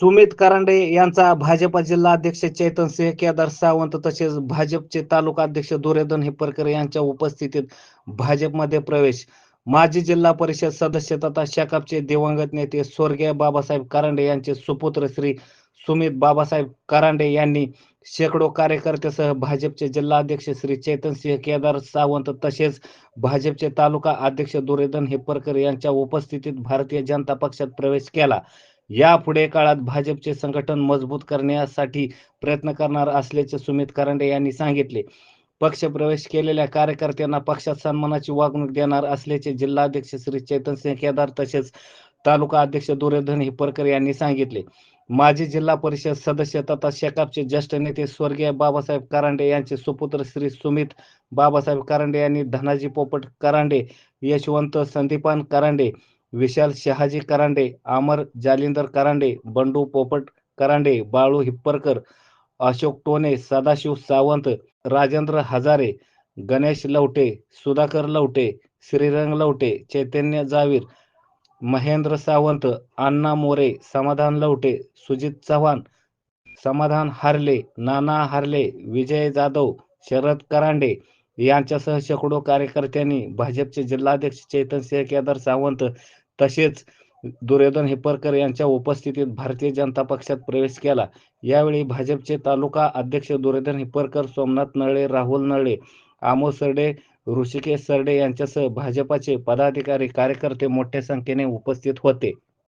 सुमित करांडे यांचा भाजपा जिल्हा अध्यक्ष चैतन सिंह केदार सावंत तसेच भाजपचे तालुका अध्यक्ष दुर्योधन हिप्परकर यांच्या उपस्थितीत भाजपमध्ये प्रवेश. माजी जिल्हा परिषद सदस्य तथा शेकापचे दिवंगत नेते स्वर्गीय बाबासाहेब करांडे यांचे सुपुत्र श्री सुमित बाबासाहेब करांडे यांनी शेकडो कार्यकर्त्यासह भाजपचे जिल्हा अध्यक्ष श्री चैतन सिंह केदार सावंत तसेच भाजपचे तालुका अध्यक्ष दुर्योधन हिप्परकर यांच्या उपस्थितीत भारतीय जनता पक्षात प्रवेश केला. यापुढे काळात भाजपचे संघटन मजबूत करण्यासाठी प्रयत्न करणार असल्याचे सुमित करांडे यांनी सांगितले. पक्ष प्रवेश केलेल्या कार्यकर्त्यांना पक्षात सन्मानाची वागणूक देणार असल्याचे जिल्हाध्यक्ष श्री चेतन सिंह केदार तसेच तालुका अध्यक्ष दुर्योधन हिपरकर यांनी सांगितले. माजी जिल्हा परिषद सदस्य तथा शेकापचे ज्येष्ठ नेते स्वर्गीय बाबासाहेब करांडे यांचे सुपुत्र श्री सुमित बाबासाहेब करांडे यांनी धनाजी पोपट करांडे यशवंत संदीपान करांडे विशाल शहाजी करांडे अमर जालिंदर करांडे बंडू पोपट करांडे बाळू हिप्परकर अशोक टोने सदाशिव सावंत राजेंद्र हजारे गणेश लवटे सुधाकर लवटे श्रीरंग लवटे चैतन्य जावीर महेंद्र सावंत अण्णा मोरे समाधान लवटे सुजित चव्हाण समाधान हारले नाना हारले विजय जाधव शरद करांडे यांच्यासह शेकडो कार्यकर्त्यांनी भाजपचे जिल्हाध्यक्ष चैतन सिंह केदार सावंत तसेच दुर्योधन हिप्परकर यांच्या उपस्थितीत भारतीय जनता पक्षात प्रवेश केला. यावेळी भाजपचे तालुका अध्यक्ष दुर्योधन हिप्परकर सोमनाथ नळे राहुल नळे आमोद सरडे ऋषिकेश सरडे यांच्यासह भाजपाचे पदाधिकारी कार्यकर्ते मोठ्या संख्येने उपस्थित होते.